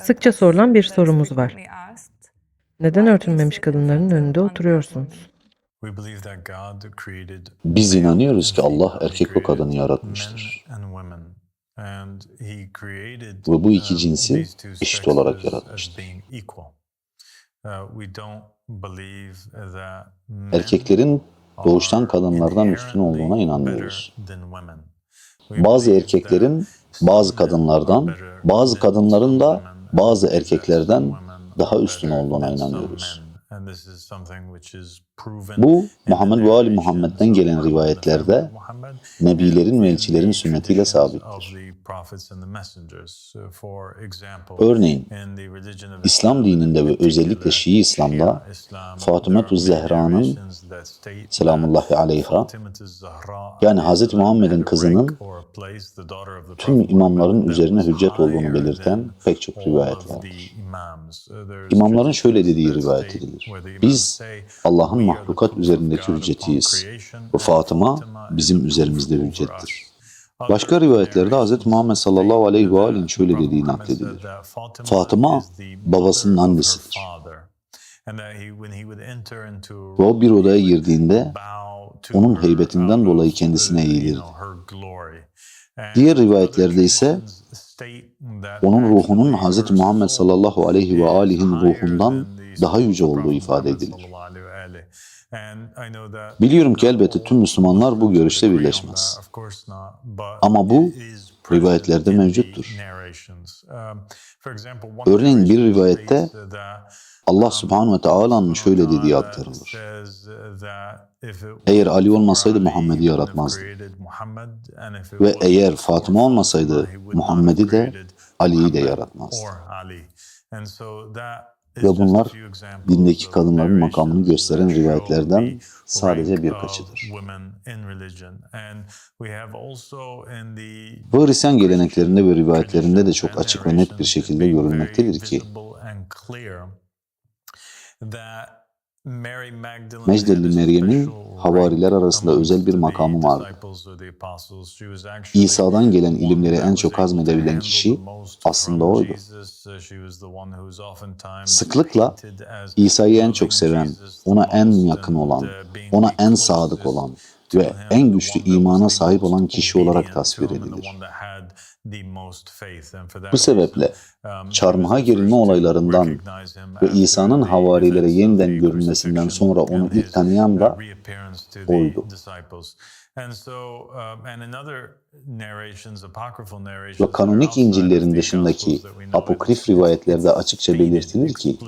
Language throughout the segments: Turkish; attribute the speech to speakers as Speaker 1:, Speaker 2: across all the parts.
Speaker 1: Sıkça sorulan bir sorumuz var. Neden örtülmemiş kadınların önünde oturuyorsunuz?
Speaker 2: Biz inanıyoruz ki Allah erkek ve kadını yaratmıştır.
Speaker 3: Ve bu iki cinsi eşit olarak yaratmıştır.
Speaker 2: Erkeklerin doğuştan kadınlardan üstün olduğuna inanmıyoruz. Bazı erkeklerin bazı kadınlardan, bazı kadınların da bazı erkeklerden daha üstün olduğuna inanıyoruz. Bu Muhammed ve Ali Muhammed'den gelen rivayetlerde nebilerin ve elçilerin sünnetiyle sabittir. Örneğin İslam dininde ve özellikle Şii İslam'da Fatıma-tü Zehra'nın selamullahi aleyha yani Hz. Muhammed'in kızının tüm imamların üzerine hüccet olduğunu belirten pek çok rivayet vardır. İmamların şöyle dediği rivayet edilir. Biz Allah'ın mahlukat üzerindeki hüccetiyiz ve Fatıma bizim üzerimizde hüccettir. Başka rivayetlerde Hz. Muhammed sallallahu aleyhi ve aleyhin şöyle dediği nakledilir. Fatıma babasının annesidir. Ve o bir odaya girdiğinde onun heybetinden dolayı kendisine eğilirdi. Diğer rivayetlerde ise onun ruhunun Hz. Muhammed sallallahu aleyhi ve aleyhin ruhundan daha yüce olduğu ifade edilir. Biliyorum ki elbette tüm Müslümanlar bu görüşte birleşmez. Ama bu rivayetlerde mevcuttur. Örneğin bir rivayette Allah subhanahu ve teala'nın şöyle dediği aktarılır. Eğer Ali olmasaydı Muhammed'i yaratmazdı. Ve eğer Fatıma olmasaydı Muhammed'i de Ali'yi de yaratmazdı. Ve bunlar dindeki kadınların makamını gösteren rivayetlerden sadece birkaçıdır. Bu Hristiyan geleneklerinde ve rivayetlerinde de çok açık ve net bir şekilde görülmektedir ki Mecdelli Meryem'in havariler arasında özel bir makamı vardı. İsa'dan gelen ilimleri en çok hazmedebilen kişi aslında oydu. Sıklıkla İsa'yı en çok seven, ona en yakın olan, ona en sadık olan ve en güçlü imana sahip olan kişi olarak tasvir edilir. Bu sebeple çarmıha gerilme olaylarından ve İsa'nın havarilere yeniden görünmesinden sonra onu ilk tanıyan da oydu. Ve kanonik İncil'lerin dışındaki apokrif rivayetlerde açıkça belirtilir ki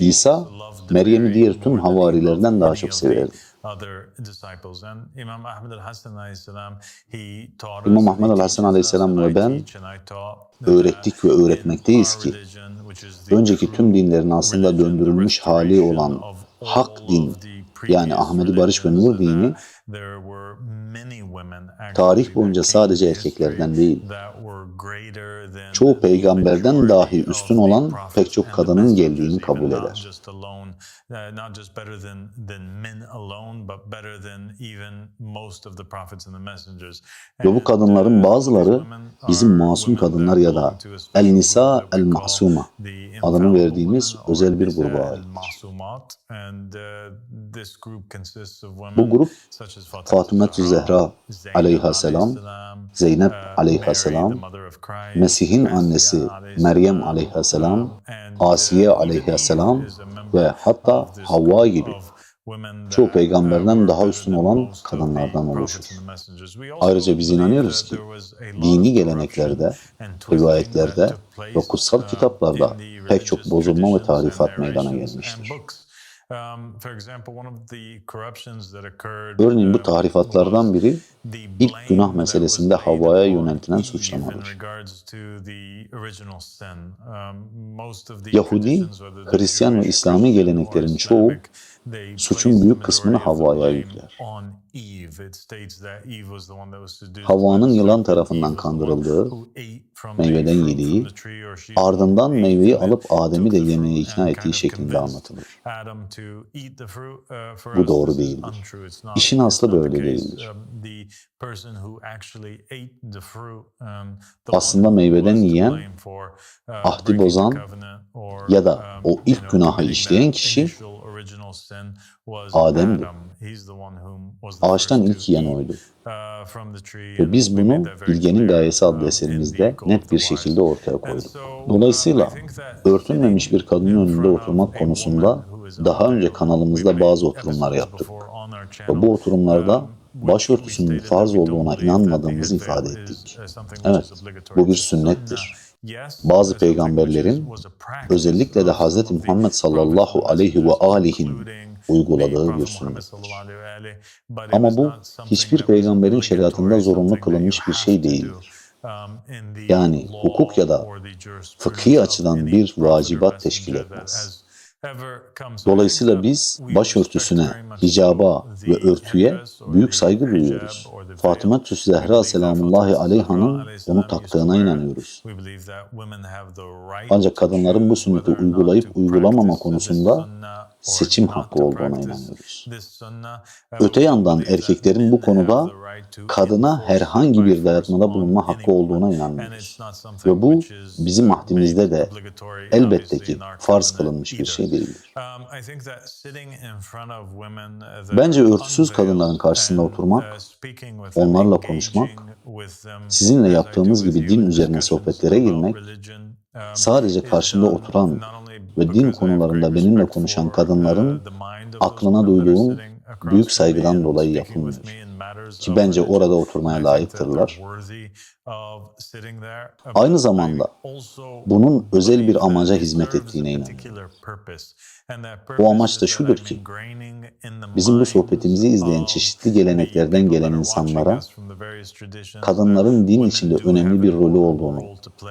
Speaker 2: İsa, Meryem'i diğer tüm havarilerden daha çok severdi. İmam Ahmed Aleyhisselam Aleyhisselam ve ben öğrettik ve öğretmekteyiz ki önceki tüm dinlerin aslında döndürülmüş hali olan hak din yani Ahmedi Barış ve Nur dini tarih boyunca sadece erkeklerden değil, çoğu peygamberden dahi üstün olan pek çok kadının geldiğini kabul eder. Ve bu kadınların bazıları bizim masum kadınlar ya da El-Nisa El-Masuma adını verdiğimiz özel bir gruba aittir. Bu grup Fatıma-tü Zehra aleyhisselam, Zeynep aleyhisselam, Mesih'in annesi Meryem aleyhisselam, Asiye aleyhisselam ve hatta Havva gibi çoğu peygamberden daha üstün olan kadınlardan oluşur. Ayrıca biz inanıyoruz ki dini geleneklerde, rivayetlerde ve kutsal kitaplarda pek çok bozulma ve tarifat meydana gelmiştir. Örneğin bu tarifatlardan biri ilk günah meselesinde Havva'ya yöneltilen suçlamadır. Yahudi, Hristiyan ve İslami geleneklerin çoğu suçun büyük kısmını Havva'ya yükler. Havva'nın yılan tarafından kandırıldığı meyveden yediği, ardından meyveyi alıp Adem'i de yemeye ikna ettiği şeklinde anlatılır.
Speaker 3: Bu doğru değildir. İşin aslı böyle değildir.
Speaker 2: Aslında meyveden yiyen, ahdi bozan ya da o ilk günahı işleyen kişi Adem'di. Ağaçtan ilk yiyen oydu. Ve biz bunu Bilgenin Gayesi adlı eserimizde net bir şekilde ortaya koyduk. Dolayısıyla örtünmemiş bir kadının önünde oturmak konusunda daha önce kanalımızda bazı oturumlar yaptık. Ve bu oturumlarda başörtüsünün farz olduğuna inanmadığımızı ifade ettik. Evet, bu bir sünnettir. Bazı peygamberlerin, özellikle de Hz. Muhammed sallallahu aleyhi ve alihin uyguladığı bir sünnettir. Ama bu hiçbir peygamberin şeriatında zorunlu kılınmış bir şey değildir. Yani hukuk ya da fıkhi açıdan bir vacibat teşkil etmez. Dolayısıyla biz başörtüsüne, hicaba ve örtüye büyük saygı duyuyoruz. Fatıma Tüs Zehra selamullahi aleyhanın onu taktığına inanıyoruz. Ancak kadınların bu sünneti uygulayıp uygulamama konusunda seçim hakkı olduğuna inanıyoruz. Öte yandan erkeklerin bu konuda kadına herhangi bir dayatmada bulunma hakkı olduğuna inanmıyoruz. Ve bu bizim ahdimizde de elbette ki farz kılınmış bir şey değildir.
Speaker 3: Bence örtüsüz kadınların karşısında oturmak, onlarla konuşmak,
Speaker 2: Sizinle yaptığımız gibi din üzerine sohbetlere girmek,
Speaker 3: sadece karşımda oturan ve din konularında benimle konuşan kadınların
Speaker 2: aklına duyduğum büyük saygıdan dolayı yapılmıyor. Ki bence orada oturmaya layıktırlar. Aynı zamanda bunun özel bir amaca hizmet ettiğine inanıyorum.
Speaker 3: Bu amaç da şudur ki,
Speaker 2: Bizim bu sohbetimizi izleyen çeşitli geleneklerden gelen insanlara kadınların din içinde önemli bir rolü olduğunu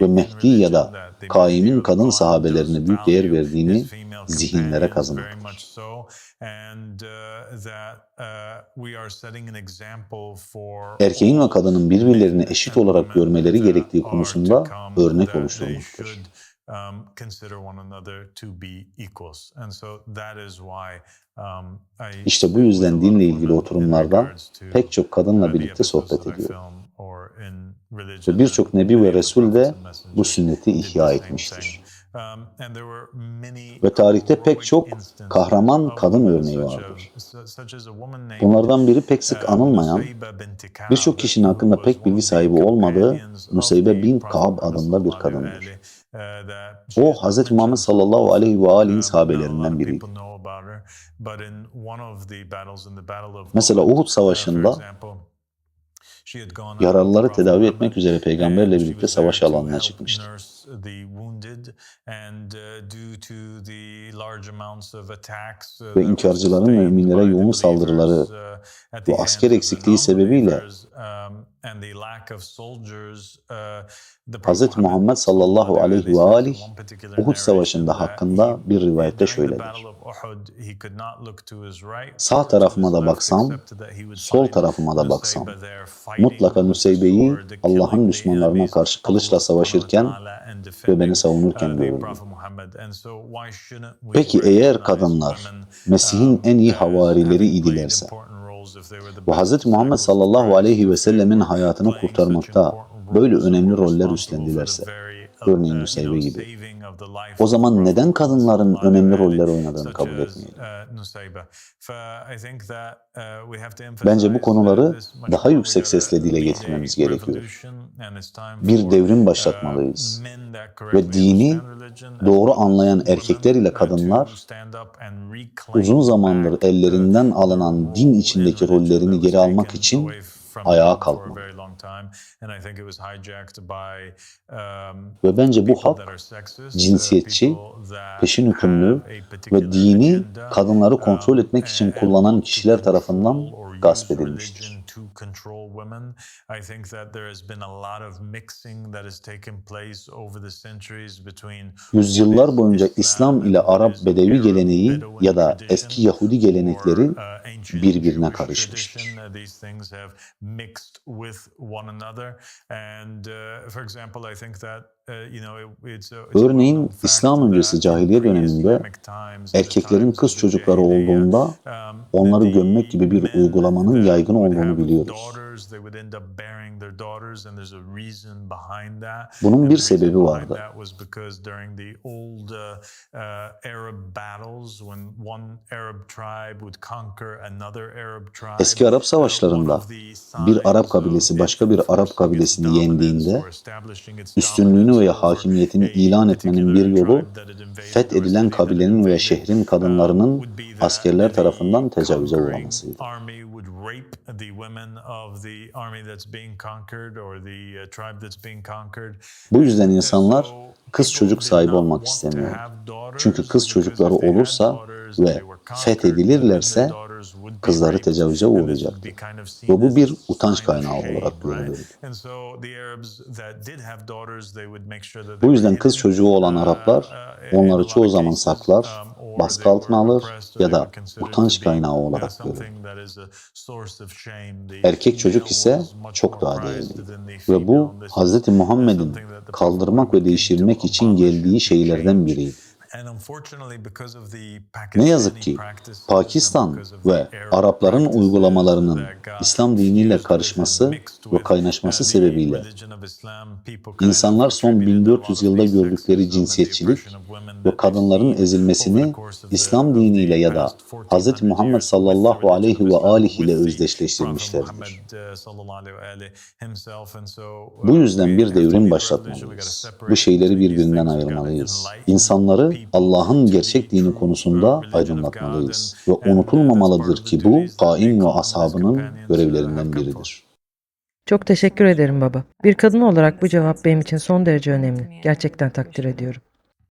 Speaker 2: ve Mehdi ya da Kaim'in kadın sahabelerine büyük değer verdiğini zihinlere kazınmaktır. Erkeğin ve kadının birbirlerini eşit olarak görmeleri gerektiği konusunda örnek oluşturmaktır. İşte bu yüzden dinle ilgili oturumlarda pek çok kadınla birlikte sohbet ediyor. Ve birçok Nebi ve Resul de bu sünneti ihya etmiştir. Ve tarihte pek çok kahraman kadın örneği vardır. Bunlardan biri pek sık anılmayan, birçok kişinin hakkında pek bilgi sahibi olmadığı Nusaybe bin Ka'b adında bir kadındır. O Hz. Muhammed sallallahu aleyhi ve alihin sahabelerinden biriydi. Mesela Uhud Savaşı'nda
Speaker 3: yaralıları tedavi etmek üzere peygamberle birlikte savaş alanına çıkmıştı.
Speaker 2: Ve inkarcıların müminlere yoğun saldırıları ve asker eksikliği sebebiyle Hz. Muhammed sallallahu aleyhi ve aleyh Uhud Savaşı'nda hakkında bir rivayette şöyledir. Sağ tarafıma da baksam, sol tarafıma da baksam, mutlaka Nuseybe'yi Allah'ın düşmanlarına karşı kılıçla savaşırken ve beni savunurken görürdüm. Peki eğer kadınlar Mesih'in en iyi havarileri idilerse ve Hz. Muhammed sallallahu aleyhi ve sellemin hayatını kurtarmakta böyle önemli roller üstlendilerse, örneğin Nusaybe gibi, o zaman neden kadınların önemli roller oynadığını kabul etmeyelim?
Speaker 3: Bence bu konuları daha yüksek sesle dile getirmemiz gerekiyor.
Speaker 2: Bir devrim başlatmalıyız. Ve dini doğru anlayan erkekler ile kadınlar uzun zamandır ellerinden alınan din içindeki rollerini geri almak için ayağa kalkmalı. Ve bence bu hak cinsiyetçi, peşin hükümlü ve dini kadınları kontrol etmek için kullanan kişiler tarafından gasp edilmiştir. I think that there has been a lot of mixing that has taken place over the centuries between
Speaker 3: Yüzyıllar boyunca İslam ile Arap Bedevi geleneği ya da eski Yahudi gelenekleri
Speaker 2: uh,
Speaker 3: birbirine karışmıştır.
Speaker 2: These things have mixed with one another. And uh, for example, I think that uh,
Speaker 3: Örneğin, İslam öncesi cahiliye
Speaker 2: in
Speaker 3: döneminde Erkeklerin kız çocukları olduğunda
Speaker 2: um,
Speaker 3: onları gömmek gibi bir uygulamanın yaygın olduğunu biliyoruz.
Speaker 2: Daughters, they would end up bearing their daughters, and there's a reason behind that.
Speaker 3: Bunun bir sebebi vardı.
Speaker 2: Uh, uh,
Speaker 3: Eski Arap
Speaker 2: uh,
Speaker 3: savaşlarında bir Arap kabilesi başka bir Arap kabilesini yendiğinde üstünlüğünü veya hakimiyetini ilan etmenin bir yolu fethedilen kabilenin veya şehrin kadınlarının askerler tarafından tecavüze uğramasıydı.
Speaker 2: The army that's being conquered or the uh, tribe that's being conquered.
Speaker 3: Bu yüzden insanlar kız çocuk sahibi olmak
Speaker 2: daughters
Speaker 3: Çünkü kız çocukları olursa ve fethedilirlerse kızları tecavüze uğrayacaktı. Ve bu bir utanç kaynağı olarak görülüyordu. Bu yüzden kız çocuğu olan
Speaker 2: uh,
Speaker 3: Araplar
Speaker 2: uh,
Speaker 3: onları çoğu zaman saklar,
Speaker 2: um,
Speaker 3: baskı altına alır ya da utanç kaynağı
Speaker 2: uh,
Speaker 3: olarak.
Speaker 2: The
Speaker 3: Erkek çocuk ise çok daha
Speaker 2: the
Speaker 3: Ve bu Hz. Muhammed'in kaldırmak ve değiştirmek için geldiği şeylerden biriydi. Ne yazık ki Pakistan ve Arapların uygulamalarının İslam diniyle karışması ve kaynaşması
Speaker 2: uh, the
Speaker 3: sebebiyle insanlar son
Speaker 2: attributed a lot
Speaker 3: 1400
Speaker 2: of
Speaker 3: yılda gördükleri cinsiyetçilik ve kadınların ezilmesini İslam
Speaker 2: the
Speaker 3: diniyle ya da
Speaker 2: past 1400
Speaker 3: Hz. Muhammed
Speaker 2: the
Speaker 3: sallallahu aleyhi ve aleyhi ile özdeşleştirmişlerdir.
Speaker 2: Uh, uh,
Speaker 3: Bu yüzden bir devrim başlatmalıyız. Bu şeyleri birbirinden ayırmalıyız. İnsanları Allah'ın gerçek dini konusunda aydınlatmalıyız. Ve unutulmamalıdır ki bu Kain ve ashabının görevlerinden biridir.
Speaker 4: Çok teşekkür ederim baba. Bir kadın olarak bu cevap benim için son derece önemli. Gerçekten takdir ediyorum.